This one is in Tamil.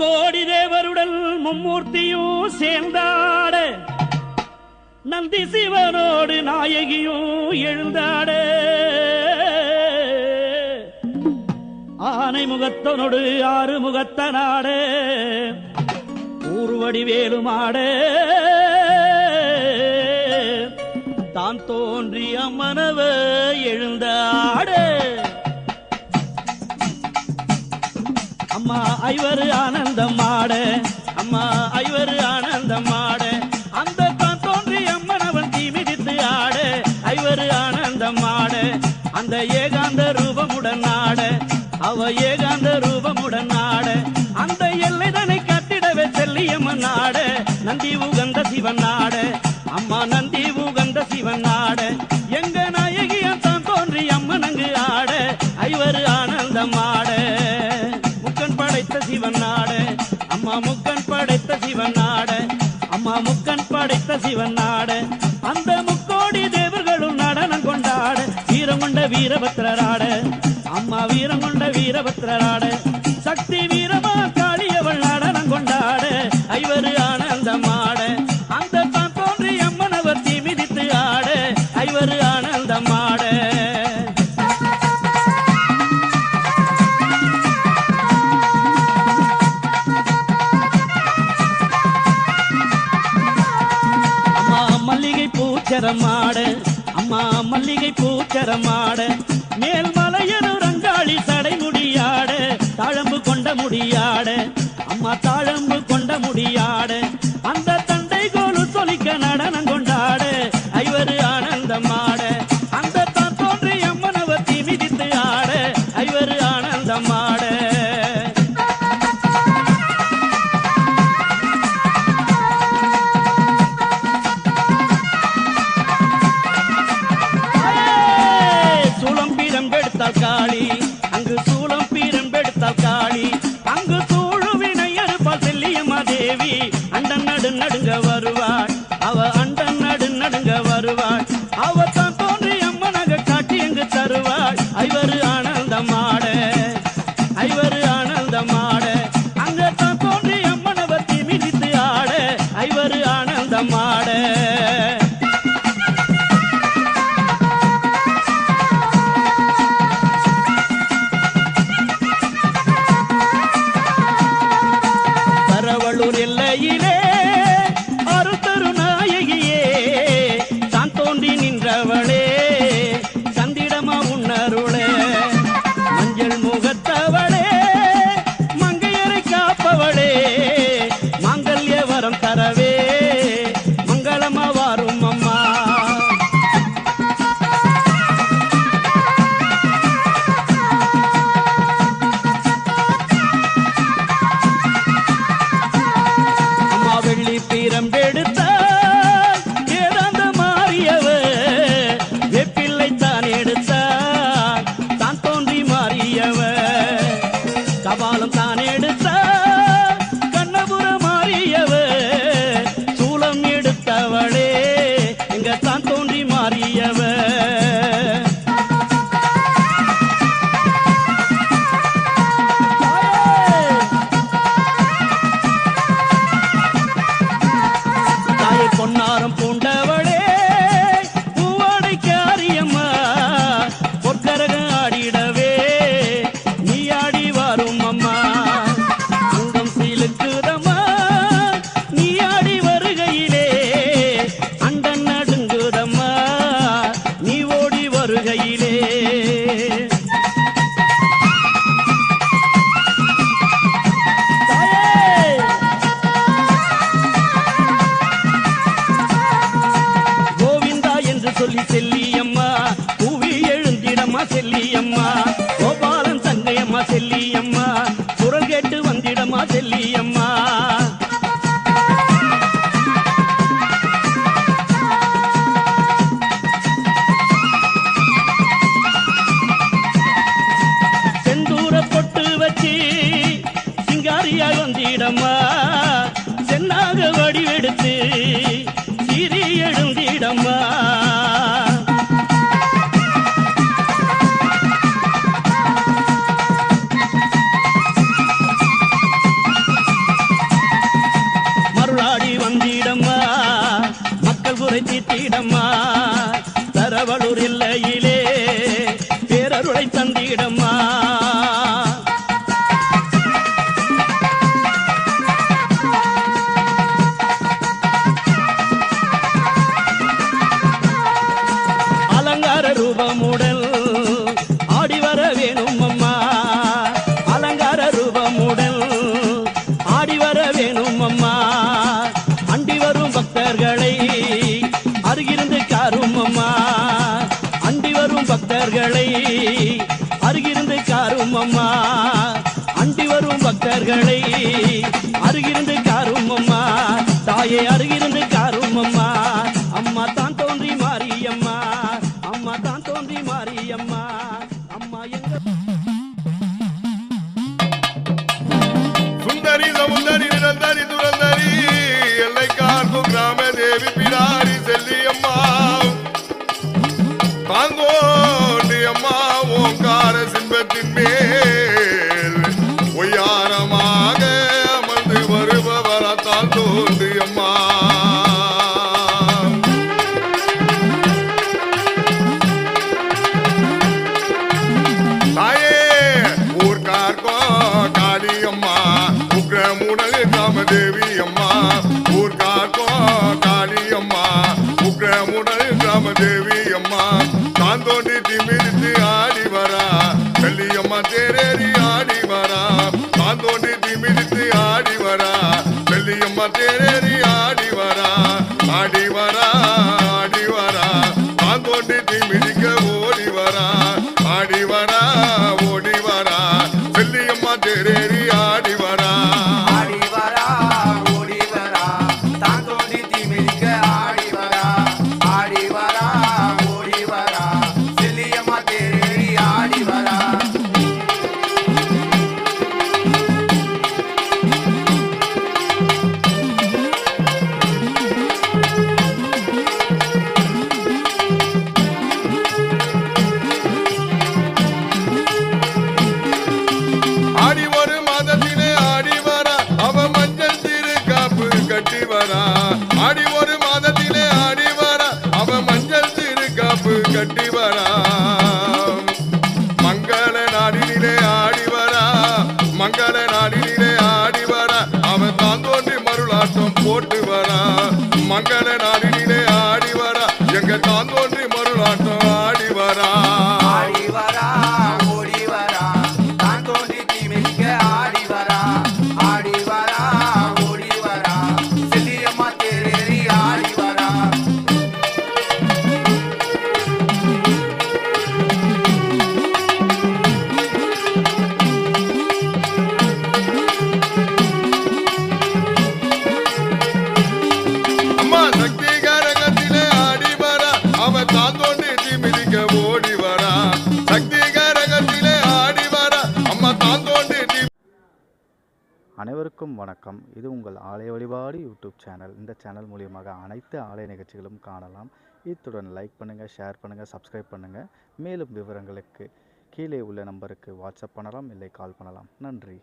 கோடி தேவருடல் மும்மூர்த்தியும் சேர்ந்தாட. நந்தி சிவனோடு நாயகியும் எழுந்தாட. ஆனை முகத்தனோடு ஆறு முகத்தனாட. ஊர்வடி வேலுமாட தான் தோன்றி அம்மனவ எழுந்தாட. அம்மா ஐவர் ஆனந்தம் ஆட அம்மா ஐவர் ஆனந்தம் ஆட அந்த தான் தோன்றி அம்மனவன் தீ மிதித்து ஆட ஐவர் ஆனந்தம் ஆட அந்த ஏகாந்த ரூபமுடன் ஆட அவ ஏகாந்த ரூபமுடன் ஆட. அந்த எல்லைதனை கட்டிடவே செல்லியம்மன் ஆட நந்தி உகந்த சிவன் ஆட. படைத்த சிவன் நாட. அம்மா முக்கன் படைத்த சிவன் நாட. அந்த முக்கோடி தேவர்களும் நடனம் கொண்டாட. வீரம் கொண்ட வீரபத்திரராட அம்மா வீரம் கொண்ட வீரபத்திரராட சக்தி வீரமா பூச்சரமாட அம்மா மல்லிகை பூச்சரமாட மேல்மலையனு ரங்காளி சடை முடியாட தாழம்பு கொண்ட முடியாட அம்மா தாழம்பு கொண்ட முடியாட அந்த தண்டை கோலு சொலிக்க நடனம் கொண்ட செல்லியம்மா புவி எழுந்திடமா செல்லியம்மா. துளை தந்திடம்மா தாண்டி வரும் பக்தர்களை அருகிருந்து காரும் அம்மா. தாயே அருகிருந்து காரும் அம்மா. அம்மா தான் தோன்றி மாரியம்மா அம்மா. தான் தோன்றி மாரியம்மா அம்மா. எங்க சுந்தரி சமுந்தரி அம்மா ஓங்கார சிம்பத்தின் மேல். வடிவா அனைவருக்கும் வணக்கம். இது உங்கள் ஆலய வழிபாடு யூடியூப் சேனல். இந்த சேனல் மூலியமாக அனைத்து ஆலய நிகழ்ச்சிகளும் காணலாம். இத்துடன் லைக் பண்ணுங்கள் ஷேர் பண்ணுங்கள் சப்ஸ்கிரைப் பண்ணுங்கள் மேலும் விவரங்களுக்கு கீழே உள்ள நம்பருக்கு வாட்ஸ்அப் பண்ணலாம் இல்லை கால் பண்ணலாம். நன்றி.